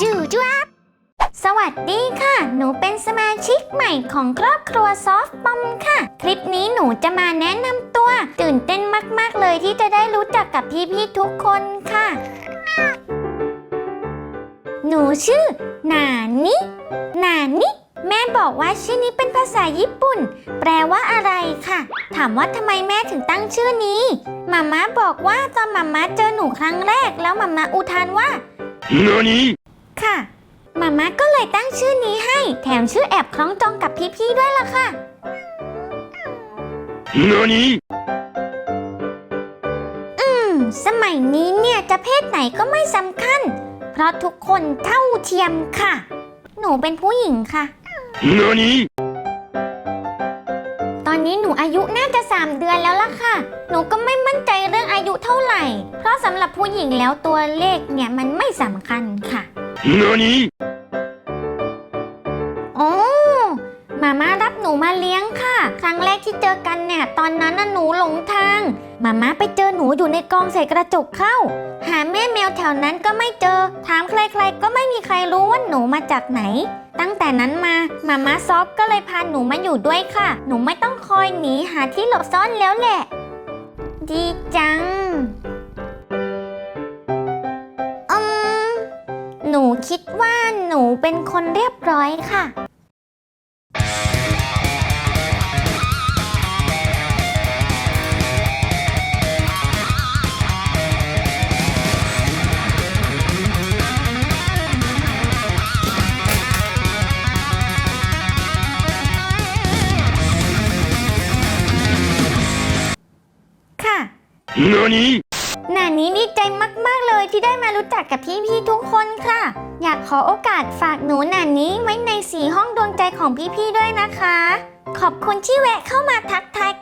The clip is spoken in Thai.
จูจ้าบสวัสดีค่ะ หนูเป็นสมาชิกใหม่ของครอบครัวซอฟต์ปอมค่ะ คลิปนี้หนูจะมาแนะนำตัว ตื่นเต้นมากๆเลยที่จะได้รู้จักกับพี่ๆทุกคนค่ะ หนูชื่อ นานินานิแม่บอกว่าชื่อนี้เป็นภาษาญี่ปุ่น แปลว่าอะไรค่ะ ถามว่าทำไมแม่ถึงตั้งชื่อนี้มาม่าบอกว่าตอนมาม่าเจอหนูครั้งแรก แล้วมาม่าอุทานว่า何 ค่ะมาม่าก็เลยตั้งชื่อนี้ให้ แถมชื่อแอบคล้องจองกับพี่ๆด้วยล่ะค่ะ何อืม สมัยนี้เนี่ยจะเพศไหนก็ไม่สำคัญ เพราะทุกคนเท่าเทียมค่ะ หนูเป็นผู้หญิงค่ะ何ตอนนี้หนูอายุน่าจะ 3 เดือนแล้วล่ะค่ะ หนูก็ไม่มั่นใจเรื่องอายุเท่าไหร่ เพราะสำหรับผู้หญิงแล้วตัวเลขเนี่ยมันไม่สำคัญค่ะ 何โอ้มาม่ารับหนูมาเลี้ยงค่ะ ครั้งแรกที่เจอกันเนี่ย ตอนนั้นน่ะหนูหลงทาง มาม่าไปเจอหนูอยู่ในกองใส่กระจกเข้า หาแม่แมวแถวนั้นก็ไม่เจอ ถามใครๆ ก็ไม่มีใครรู้ว่าหนูมาจากไหน ตั้งแต่นั้นมา มาม่าซอฟก็เลยพาหนูมาอยู่ด้วยค่ะ หนูไม่ต้องคอยหนีหาที่หลบซ่อนแล้วแหละ ดีจัง หนูคิดว่าหนูเป็นคนเรียบร้อยค่ะ ค่ะ何 หนานี้ดีใจมาก ๆ เลยที่ได้มารู้จักกับพี่ ๆ ทุกคนค่ะ อยากขอโอกาสฝากหนูหนานี้ไว้ในสีห้องดวงใจของพี่ ๆ ด้วยนะคะ ขอบคุณที่แวะเข้ามาทักทาย